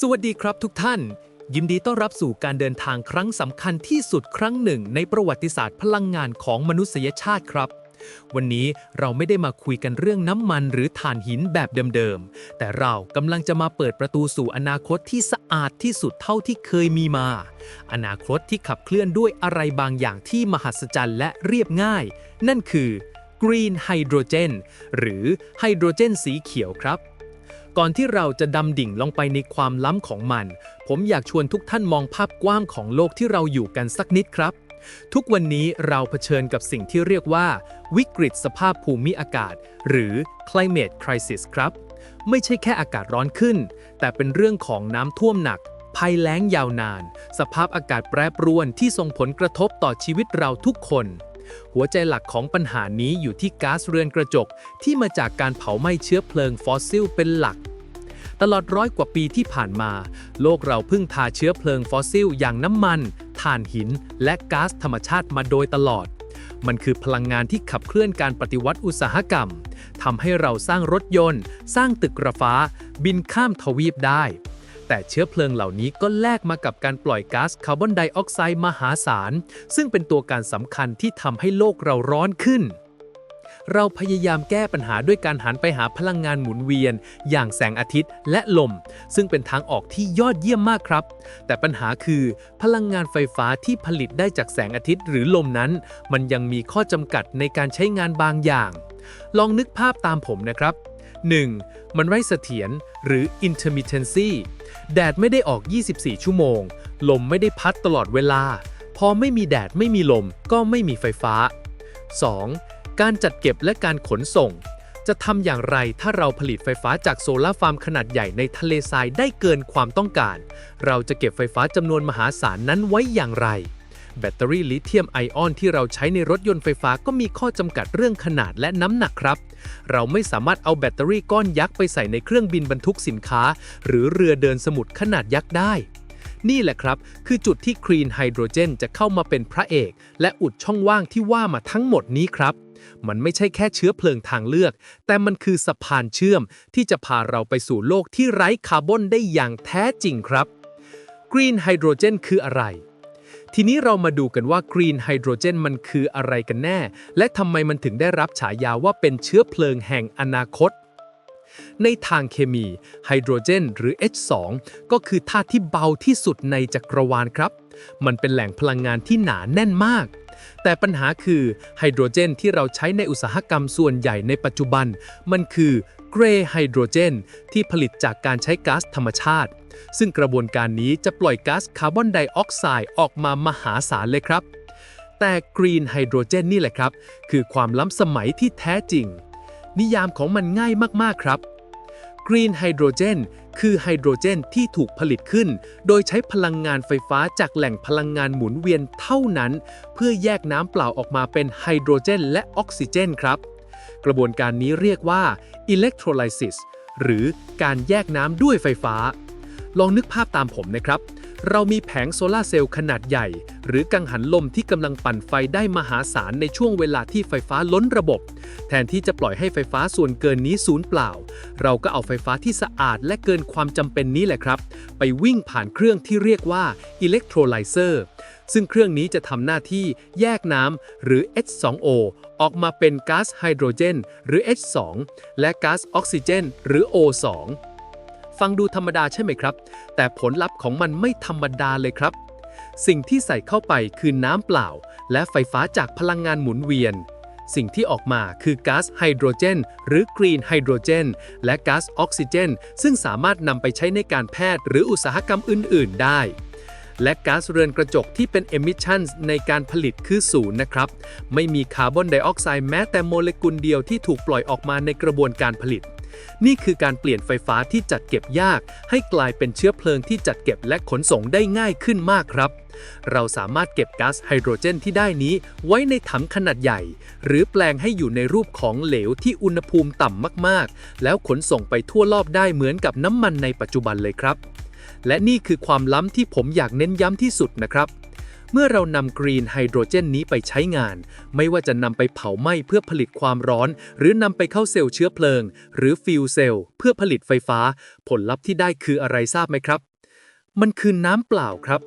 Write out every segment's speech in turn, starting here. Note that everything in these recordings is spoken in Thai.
สวัสดีครับทุกท่าน ยินดีต้อนรับสู่การเดินทางครั้งสำคัญที่สุดครั้งหนึ่ง ในประวัติศาสตร์พลังงานของมนุษยชาติครับ วันนี้เราไม่ได้มาคุยกันเรื่องน้ำมันหรือถ่านหินแบบเดิมๆ แต่เรากำลังจะมาเปิดประตูสู่อนาคตที่สะอาดที่สุดเท่าที่เคยมีมา อนาคตที่ขับเคลื่อนด้วยอะไรบางอย่างที่มหัศจรรย์และเรียบง่าย นั่นคือ Green Hydrogen หรือไฮโดรเจนสีเขียวครับ ก่อนที่เราจะดำดิ่งลงไปในความล้ำของมัน ผมอยากชวนทุกท่านมองภาพกว้างของโลกที่เราอยู่กันสักนิดครับ ทุกวันนี้เราเผชิญกับสิ่งที่เรียกว่า วิกฤตสภาพภูมิอากาศ หรือ climate crisis ครับ ไม่ใช่แค่อากาศร้อนขึ้น แต่เป็นเรื่องของน้ำท่วมหนัก ภัยแล้งยาวนาน สภาพอากาศแปรปรวนที่ส่งผลกระทบต่อชีวิตเราทุกคน หัวใจหลักของปัญหานี้อยู่ที่ก๊าซเรือนกระจกที่มาจากการเผาไหม้เชื้อเพลิงฟอสซิลเป็นหลัก ตลอดร้อยกว่าปีที่ผ่านมา โลกเราพึ่งพาเชื้อเพลิงฟอสซิลอย่างน้ำมันถ่านหิน และก๊าซธรรมชาติมาโดยตลอด มันคือพลังงานที่ขับเคลื่อนการปฏิวัติอุตสาหกรรมทำให้เราสร้างรถยนต์ สร้างตึกระฟ้า บินข้ามทวีปได้ แต่เชื้อเพลิงเหล่านี้ก็แลกมากับการปล่อยก๊าซคาร์บอนไดออกไซด์มหาศาล ซึ่งเป็นตัวการสำคัญที่ทำให้โลกเราร้อนขึ้น เราพยายามแก้ปัญหาด้วยการหันไปหาพลังงานหมุนเวียน อย่างแสงอาทิตย์และลม ซึ่งเป็นทางออกที่ยอดเยี่ยมมากครับ แต่ปัญหาคือ พลังงานไฟฟ้าที่ผลิตได้จากแสงอาทิตย์หรือลมนั้น มันยังมีข้อจำกัดในการใช้งานบางอย่าง ลองนึกภาพตามผมนะครับ 1. มันไร้เสถียรหรือ intermittency แดดไม่ได้ออก 24 ชั่วโมง ลมไม่ได้พัดตลอดเวลา พอไม่มีแดดไม่มีลมก็ไม่มีไฟฟ้า 2. การจัดเก็บและการขนส่ง จะทำอย่างไรถ้าเราผลิตไฟฟ้าจากโซลาร์ฟาร์มขนาดใหญ่ในทะเลทรายได้เกินความต้องการ เราจะเก็บไฟฟ้าจำนวนมหาศาลนั้นไว้อย่างไร แบตเตอรี่ลิเธียมไอออนที่เราใช้ในรถยนต์ไฟฟ้าก็มีข้อจำกัดเรื่องขนาดและน้ำหนักครับ เราไม่สามารถเอาแบตเตอรี่ก้อนยักษ์ไปใส่ในเครื่องบินบรรทุกสินค้า หรือเรือเดินสมุทรขนาดยักษ์ได้ นี่แหละครับ คือจุดที่คลีนไฮโดรเจนจะเข้ามาเป็นพระเอก และอุดช่องว่างที่ว่ามาทั้งหมดนี้ครับมันไม่ใช่แค่เชื้อเพลิงทางเลือก แต่มันคือสะพานเชื่อมที่จะพาเราไปสู่โลกที่ไร้คาร์บอนได้อย่างแท้จริงครับ กรีนไฮโดรเจนคืออะไร ทีนี้เรามาดูกันว่ากรีนไฮโดรเจนมันคืออะไรกันแน่ และทำไมมันถึงได้รับฉายาว่าเป็นเชื้อเพลิงแห่งอนาคต ในทางเคมีไฮโดรเจนหรือ H2 ก็คือธาตุที่เบาที่สุดในจักรวาลครับ มันเป็นแหล่งพลังงานที่หนาแน่นมาก แต่ปัญหาคือไฮโดรเจนที่เราใช้ในอุตสาหกรรมส่วนใหญ่ในปัจจุบัน มันคือเกรย์ไฮโดรเจนที่ผลิตจากการใช้ก๊าซธรรมชาติ ซึ่งกระบวนการนี้จะปล่อยก๊าซคาร์บอนไดออกไซด์ออกมามหาศาลเลยครับ แต่กรีนไฮโดรเจนนี่แหละครับ คือความล้ำสมัยที่แท้จริง นิยามของมันง่ายมากๆครับกรีนไฮโดรเจนคือไฮโดรเจนที่ถูกผลิตขึ้น โดยใช้พลังงานไฟฟ้าจากแหล่งพลังงานหมุนเวียนเท่านั้น เพื่อแยกน้ำเปล่าออกมาเป็นไฮโดรเจนและออกซิเจนครับ กระบวนการนี้เรียกว่า electrolysis หรือการแยกน้ำด้วยไฟฟ้า ลองนึกภาพตามผมนะครับ เรามีแผงโซลาร์เซลล์ขนาดใหญ่ หรือกังหันลมที่กำลังปั่นไฟได้มหาศาลในช่วงเวลาที่ไฟฟ้าล้นระบบ แทนที่จะปล่อยให้ไฟฟ้าส่วนเกินนี้สูญเปล่า เราก็เอาไฟฟ้าที่สะอาดและเกินความจำเป็นนี้แหละครับ ไปวิ่งผ่านเครื่องที่เรียกว่า electrolyzer ซึ่งเครื่องนี้จะทำหน้าที่แยกน้ำหรือ H2O ออกมาเป็นก๊าซไฮโดรเจน หรือ H2 และก๊าซออกซิเจน หรือ O2 ฟังดูธรรมดาใช่ไหมครับ แต่ผลลัพธ์ของมันไม่ธรรมดาเลยครับ สิ่งที่ใส่เข้าไปคือน้ำเปล่า และไฟฟ้าจากพลังงานหมุนเวียน สิ่งที่ออกมาคือก๊าซไฮโดรเจน หรือกรีนไฮโดรเจน และก๊าซออกซิเจน ซึ่งสามารถนำไปใช้ในการแพทย์หรืออุตสาหกรรมอื่น ๆ ได้และก๊าซเรือนกระจกที่เป็น emissions ในการผลิตคือศูนย์นะครับ ไม่มีคาร์บอนไดออกไซด์แม้แต่โมเลกุลเดียวที่ถูกปล่อยออกมาในกระบวนการผลิต นี่คือการเปลี่ยนไฟฟ้าที่จัดเก็บยาก ให้กลายเป็นเชื้อเพลิงที่จัดเก็บและขนส่งได้ง่ายขึ้นมากครับ เราสามารถเก็บก๊าซไฮโดรเจนที่ได้นี้ไว้ในถังขนาดใหญ่ หรือแปลงให้อยู่ในรูปของเหลวที่อุณหภูมิต่ำมากๆ แล้วขนส่งไปทั่วรอบได้เหมือนกับน้ำมันในปัจจุบันเลยครับ และนี่คือความล้ำที่ผมอยากเน้นย้ำที่สุดนะครับ เมื่อเรานำกรีนไฮโดรเจนนี้ไปใช้งาน ไม่ว่าจะนำไปเผาไหม้เพื่อผลิตความร้อน หรือนำไปเข้าเซลล์เชื้อเพลิง หรือฟิวเซลล์เพื่อผลิตไฟฟ้า ผลลัพธ์ที่ได้คืออะไรทราบไหมครับ มันคือน้ำเปล่าครับ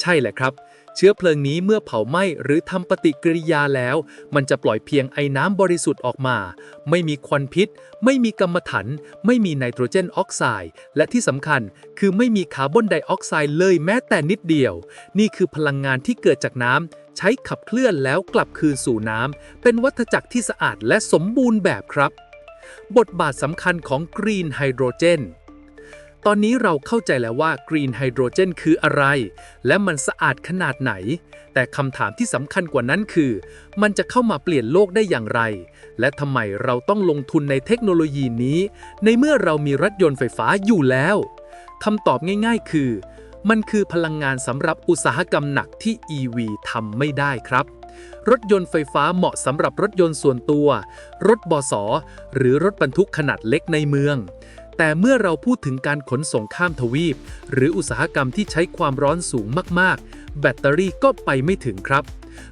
ใช่แหละครับ เชื้อเพลิงนี้เมื่อเผาไหม้หรือทำปฏิกิริยาแล้ว มันจะปล่อยเพียงไอ้น้ำบริสุทธิ์ออกมา ไม่มีควันพิษ ไม่มีกรรมฐานไม่มีไนโตรเจนออกไซด์ และที่สำคัญคือไม่มีคาร์บอนไดออกไซด์เลยแม้แต่นิดเดียว นี่คือพลังงานที่เกิดจากน้ำใช้ขับเคลื่อนแล้วกลับคืนสู่น้ำเป็นวัฏจักรที่สะอาดและสมบูรณ์แบบครับ บทบาทสำคัญของกรีนไฮโดรเจน ตอนนี้เราเข้าใจแล้วว่ากรีนไฮโดรเจนคืออะไร และมันสะอาดขนาดไหน แต่คำถามที่สำคัญกว่านั้นคือ มันจะเข้ามาเปลี่ยนโลกได้อย่างไร และทำไมเราต้องลงทุนในเทคโนโลยีนี้ ในเมื่อเรามีรถยนต์ไฟฟ้าอยู่แล้วคำตอบง่ายๆ คือ มันคือพลังงานสำหรับอุตสาหกรรมหนักที่ EV ทำไม่ได้ครับรถยนต์ไฟฟ้าเหมาะสำหรับรถยนต์ส่วนตัว รถบสหรือรถบรรทุกขนาดเล็กในเมือง แต่เมื่อเราพูดถึงการขนส่งข้ามทวีป หรืออุตสาหกรรมที่ใช้ความร้อนสูงมากๆ แบตเตอรี่ก็ไปไม่ถึงครับ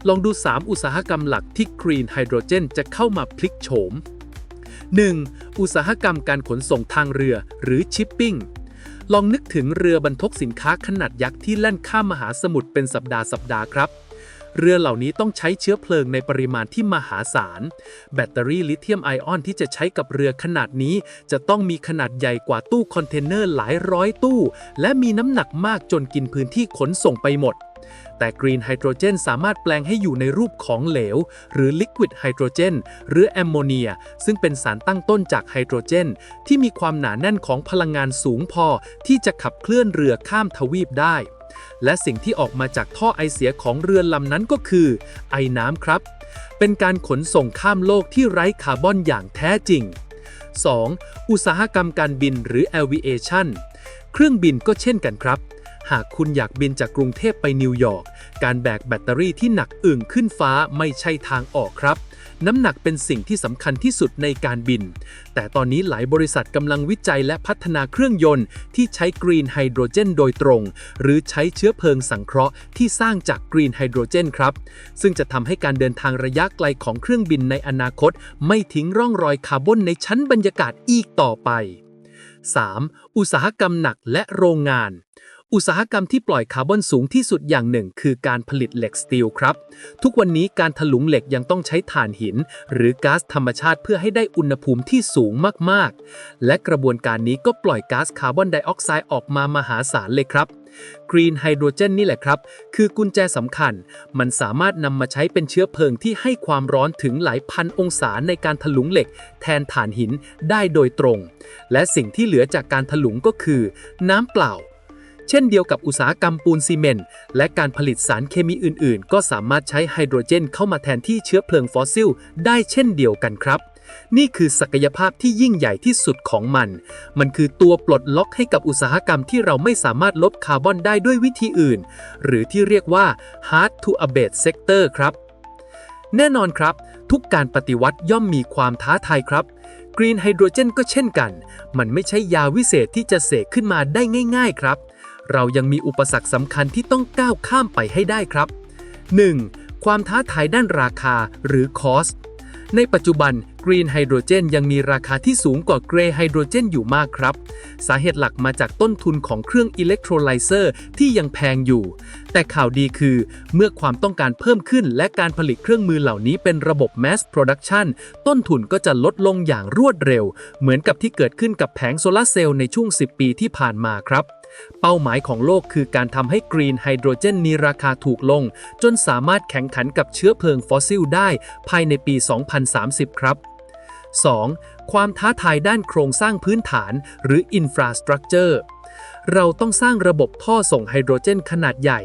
ลองดู 3 อุตสาหกรรมหลักที่กรีนไฮโดรเจนจะเข้ามาพลิกโฉม 1. อุตสาหกรรมการขนส่งทางเรือหรือชิปปิ้งลองนึกถึงเรือบรรทุกสินค้าขนาดยักษ์ที่แล่นข้ามมหาสมุทรเป็นสัปดาห์สัปดาห์ครับ เรือเหล่านี้ต้องใช้เชื้อเพลิงในปริมาณที่มหาศาล แบตเตอรี่ลิเธียมไอออนที่จะใช้กับเรือขนาดนี้ จะต้องมีขนาดใหญ่กว่าตู้คอนเทนเนอร์หลายร้อยตู้ และมีน้ำหนักมากจนกินพื้นที่ขนส่งไปหมดแต่กรีนไฮโดรเจนสามารถแปลงให้อยู่ในรูปของเหลว หรือลิควิดไฮโดรเจนหรือแอมโมเนีย ซึ่งเป็นสารตั้งต้นจากไฮโดรเจน ที่มีความหนาแน่นของพลังงานสูงพอที่จะขับเคลื่อนเรือข้ามทวีปได้ และสิ่งที่ออกมาจากท่อไอเสียของเรือลำนั้นก็คือ ไอน้ำครับ เป็นการขนส่งข้ามโลกที่ไร้คาร์บอนอย่างแท้จริง 2. อุตสาหกรรมการบินหรือ aviation เครื่องบินก็เช่นกันครับ หากคุณอยากบินจากกรุงเทพไปนิวยอร์ก การแบกแบตเตอรี่ที่หนักอึ่งขึ้นฟ้าไม่ใช่ทางออกครับ น้ำหนักเป็นสิ่งที่สำคัญที่สุดในการบิน แต่ตอนนี้หลายบริษัทกำลังวิจัยและพัฒนาเครื่องยนต์ ที่ใช้กรีนไฮโดรเจนโดยตรง หรือใช้เชื้อเพลิงสังเคราะห์ที่สร้างจากกรีนไฮโดรเจนครับ ซึ่งจะทำให้การเดินทางระยะไกลของเครื่องบินในอนาคต ไม่ทิ้งร่องรอยคาร์บอนในชั้นบรรยากาศอีกต่อไป 3. อุตสาหกรรมหนักและโรงงาน อุตสาหกรรมที่ปล่อยคาร์บอนสูงที่สุดอย่างหนึ่ง คือการผลิตเหล็กสตีลครับ ทุกวันนี้การถลุงเหล็กยังต้องใช้ถ่านหิน หรือก๊าซธรรมชาติเพื่อให้ได้อุณหภูมิที่สูงมากๆ และกระบวนการนี้ก็ปล่อยก๊าซคาร์บอนไดออกไซด์ออกมามหาศาลเลยครับกรีนไฮโดรเจนนี่แหละครับ คือกุญแจสำคัญ มันสามารถนำมาใช้เป็นเชื้อเพลิงที่ให้ความร้อนถึงหลายพันองศาในการถลุงเหล็ก แทนถ่านหินได้โดยตรง และสิ่งที่เหลือจากการถลุงก็คือ น้ำเปล่า เช่นเดียวกับอุตสาหกรรมปูนซีเมนต์และการผลิตสารเคมีอื่น ๆ ก็สามารถใช้ไฮโดรเจนเข้ามาแทนที่เชื้อเพลิงฟอสซิล ได้เช่นเดียวกันครับ นี่คือศักยภาพที่ยิ่งใหญ่ที่สุดของมัน มันคือตัวปลดล็อกให้กับอุตสาหกรรมที่เราไม่สามารถลดคาร์บอนได้ด้วยวิธีอื่น หรือที่เรียกว่า hard to abate sector ครับ แน่นอนครับ ทุกการปฏิวัติย่อมมีความท้าทายครับกรีนไฮโดรเจนก็เช่นกัน มันไม่ใช่ยาวิเศษที่จะเสกขึ้นมาได้ง่าย ๆ ครับ เรายังมีอุปสรรคสำคัญที่ต้องก้าวข้ามไปให้ได้ครับ 1. ความท้าทายด้านราคาหรือ cost ในปัจจุบันกรีนไฮโดรเจนยังมีราคาที่สูงกว่าเกรย์ไฮโดรเจนอยู่มากครับ สาเหตุหลักมาจากต้นทุนของเครื่องอิเล็กโทรไลเซอร์ที่ยังแพงอยู่ แต่ข่าวดีคือ เมื่อความต้องการเพิ่มขึ้นและการผลิตเครื่องมือเหล่านี้เป็นระบบ mass production ต้นทุนก็จะลดลงอย่างรวดเร็ว เหมือนกับที่เกิดขึ้นกับแผงโซลาร์เซลล์ในช่วง 10 ปีที่ผ่านมาครับ เป้าหมายของโลกคือการทำให้กรีนไฮโดรเจนมีราคาถูกลง จนสามารถแข่งขันกับเชื้อเพลิงฟอสซิลได้ภายในปี 2030 ครับ 2. ความท้าทายด้านโครงสร้างพื้นฐานหรือ infrastructure เราต้องสร้างระบบท่อส่งไฮโดรเจนขนาดใหญ่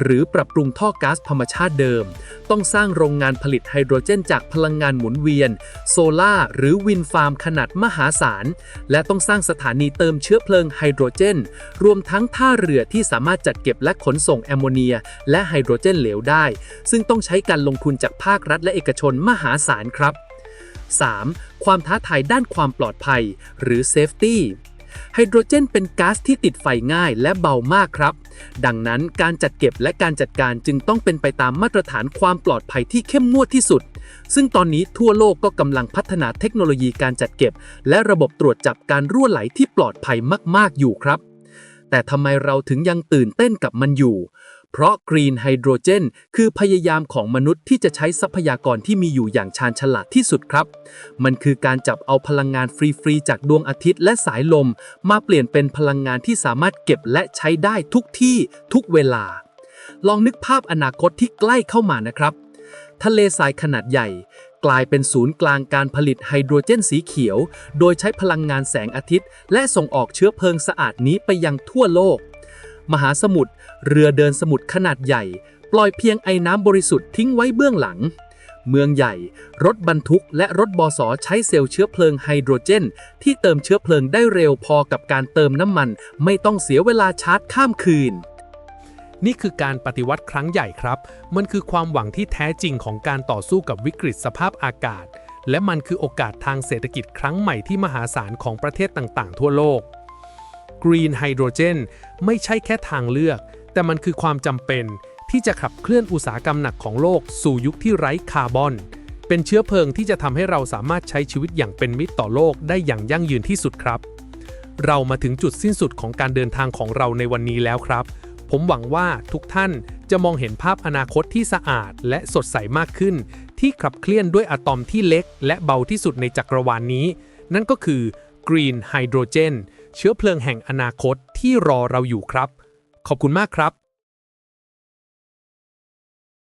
หรือปรับปรุงท่อก๊าซธรรมชาติเดิม ต้องสร้างโรงงานผลิตไฮโดรเจนจากพลังงานหมุนเวียน โซลา่าหรือวินฟาร์มขนาดมหาศาล และต้องสร้างสถานีเติมเชื้อเพลิงไฮโดรเจน รวมทั้งท่าเรือที่สามารถจัดเก็บและขนส่งแอมโมเนีย และไฮโดรเจนเหลวได้ ซึ่งต้องใช้การลงทุนจากภาครัฐและเอกชนมหาศาลครับ 3. ความท้าทายด้านความปลอดภัย หรือ safety ไฮโดรเจนเป็นก๊าซที่ติดไฟง่ายและเบามากครับ ดังนั้นการจัดเก็บและการจัดการจึงต้องเป็นไปตามมาตรฐานความปลอดภัยที่เข้มงวดที่สุด ซึ่งตอนนี้ทั่วโลกก็กำลังพัฒนาเทคโนโลยีการจัดเก็บ และระบบตรวจจับการรั่วไหลที่ปลอดภัยมาก ๆ อยู่ครับ แต่ทำไมเราถึงยังตื่นเต้นกับมันอยู่ เพราะกรีนไฮโดรเจนคือพยายามของมนุษย์ที่จะใช้ทรัพยากรที่มีอยู่อย่างชาญฉลาดที่สุดครับ มันคือการจับเอาพลังงานฟรีๆจากดวงอาทิตย์และสายลม มาเปลี่ยนเป็นพลังงานที่สามารถเก็บและใช้ได้ทุกที่ทุกเวลา ลองนึกภาพอนาคตที่ใกล้เข้ามานะครับ ทะเลทรายขนาดใหญ่กลายเป็นศูนย์กลางการผลิตไฮโดรเจนสีเขียว โดยใช้พลังงานแสงอาทิตย์ และส่งออกเชื้อเพลิงสะอาดนี้ไปยังทั่วโลก มหาสมุทรเรือเดินสมุทรขนาดใหญ่ ปล่อยเพียงไอ้น้ำบริสุทธิ์ทิ้งไว้เบื้องหลัง เมืองใหญ่ รถบรรทุกและรถบอสใช้เซลล์เชื้อเพลิงไฮโดรเจน ที่เติมเชื้อเพลิงได้เร็วพอกับการเติมน้ำมัน ไม่ต้องเสียเวลาชาร์จข้ามคืนนี่คือการปฏิวัติครั้งใหญ่ครับ มันคือความหวังที่แท้จริงของการต่อสู้กับวิกฤตสภาพอากาศ และมันคือโอกาสทางเศรษฐกิจครั้งใหม่ที่มหาศาลของประเทศต่างๆ ทั่วโลก Green Hydrogen ไม่ใช่แค่ทางเลือก แต่มันคือความจำเป็นที่จะขับเคลื่อนอุตสาหกรรมหนักของโลกสู่ยุคที่ไร้คาร์บอน เป็นเชื้อเพลิงที่จะทำให้เราสามารถใช้ชีวิตอย่างเป็นมิตรต่อโลกได้อย่างยั่งยืนที่สุดครับ เรามาถึงจุดสิ้นสุดของการเดินทางของเราในวันนี้แล้วครับ ผมหวังว่าทุกท่านจะมองเห็นภาพอนาคตที่สะอาดและสดใสมากขึ้น ที่ขับเคลื่อนด้วยอะตอมที่เล็ก และเบาที่สุดในจักรวาลนี้ นั่นก็คือ Green Hydrogen เชื้อเพลิงแห่งอนาคตที่รอเราอยู่ครับ ขอบคุณมากครับ